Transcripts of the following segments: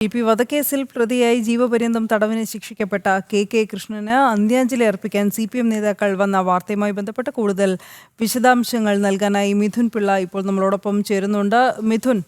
E P വധക്കേസിൽ പ്രതിയായി ജീവപര്യന്തം തടവിന് ശിക്ഷിക്കപ്പെട്ട K K കൃഷ്ണന് അന്ത്യാഞ്ജലി അർപ്പിക്കാൻ സി പി എം നേതാക്കൾ വന്ന വാർത്തയുമായി ബന്ധപ്പെട്ട് കൂടുതൽ വിശദാംശങ്ങൾ നൽകാനായി മിഥുൻ പിള്ള ഇപ്പോൾ നമ്മളോടൊപ്പം ചേരുന്നുണ്ട്. മിഥുൻ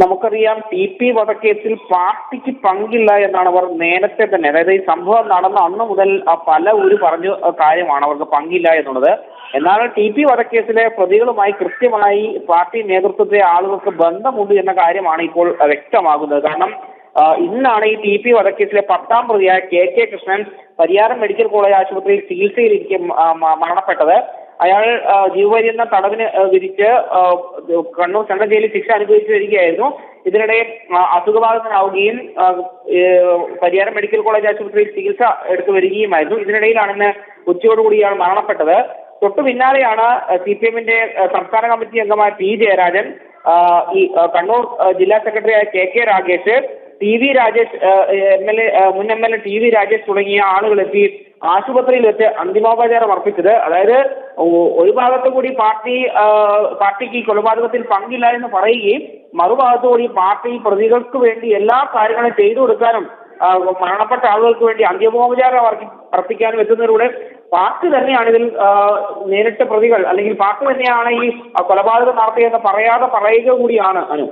നമുക്കറിയാം ടി പി വധക്കേസിൽ പാർട്ടിക്ക് പങ്കില്ല എന്നാണ് അവർ നേരത്തെ തന്നെ അതായത് ഈ സംഭവം നടന്ന അന്ന് മുതൽ പല ഒരു പറഞ്ഞ കാര്യമാണ് അവർക്ക് പങ്കില്ല എന്നുള്ളത്. എന്നാൽ ടി പി വധക്കേസിലെ പ്രതികളുമായി കൃത്യമായി പാർട്ടി നേതൃത്വത്തെ ആളുകൾക്ക് ബന്ധമുണ്ട് എന്ന കാര്യമാണ് ഇപ്പോൾ വ്യക്തമാകുന്നത്. കാരണം ഇന്നാണ് ഈ ടി പി വധക്കേസിലെ പത്താം പ്രതിയായ K K Krishnan Pariyaram medical college ആശുപത്രിയിൽ ചികിത്സയിലിരിക്കെ മരണപ്പെട്ടത്. അയാൾ ആ, ജീവപര്യന്തം തടവിന് വിരിച്ച് കണ്ണൂർ സെൻട്രൽ ജയിലിൽ ശിക്ഷ അനുഭവിച്ചു വരികയായിരുന്നു. ഇതിനിടെ അസുഖബാധിതനാവുകയും പരിയാരം മെഡിക്കൽ കോളേജ് ആശുപത്രിയിൽ ചികിത്സ എടുത്തു വരികയുമായിരുന്നു. ഇതിനിടയിലാണ് ഇന്ന് ഉച്ചയോടുകൂടി ഇയാൾ മരണപ്പെട്ടത്. തൊട്ടു പിന്നാലെയാണ് സി പി എമ്മിന്റെ സംസ്ഥാന കമ്മിറ്റി അംഗമായ പി ജയരാജൻ ഈ കണ്ണൂർ ജില്ലാ സെക്രട്ടറിയായ K K Ragesh T V Rajesh M L A മുൻ M L A T V Rajesh തുടങ്ങിയ ആളുകൾ എത്തി ആശുപത്രിയിൽ വെച്ച് അന്തിമോപചാരം അർപ്പിച്ചത്. അതായത് ഒരു ഭാഗത്തു കൂടി പാർട്ടി പാർട്ടിക്ക് കൊലപാതകത്തിൽ പങ്കില്ല എന്ന് പറയുകയും മറുഭാഗത്തു കൂടി പാർട്ടി പ്രതികൾക്ക് വേണ്ടി എല്ലാ കാര്യങ്ങളും ചെയ്തു കൊടുക്കാനും മരണപ്പെട്ട ആളുകൾക്ക് വേണ്ടി അന്തിമോപചാരം അർപ്പിക്കാനും എത്തുന്നതിലൂടെ പാർട്ടി തന്നെയാണ് ഇതിൽ നേരിട്ട പ്രതികൾ അല്ലെങ്കിൽ പാർട്ടി തന്നെയാണ് ഈ കൊലപാതകം നടത്തിയെന്ന് പറയാതെ പറയുക കൂടിയാണ് അനു.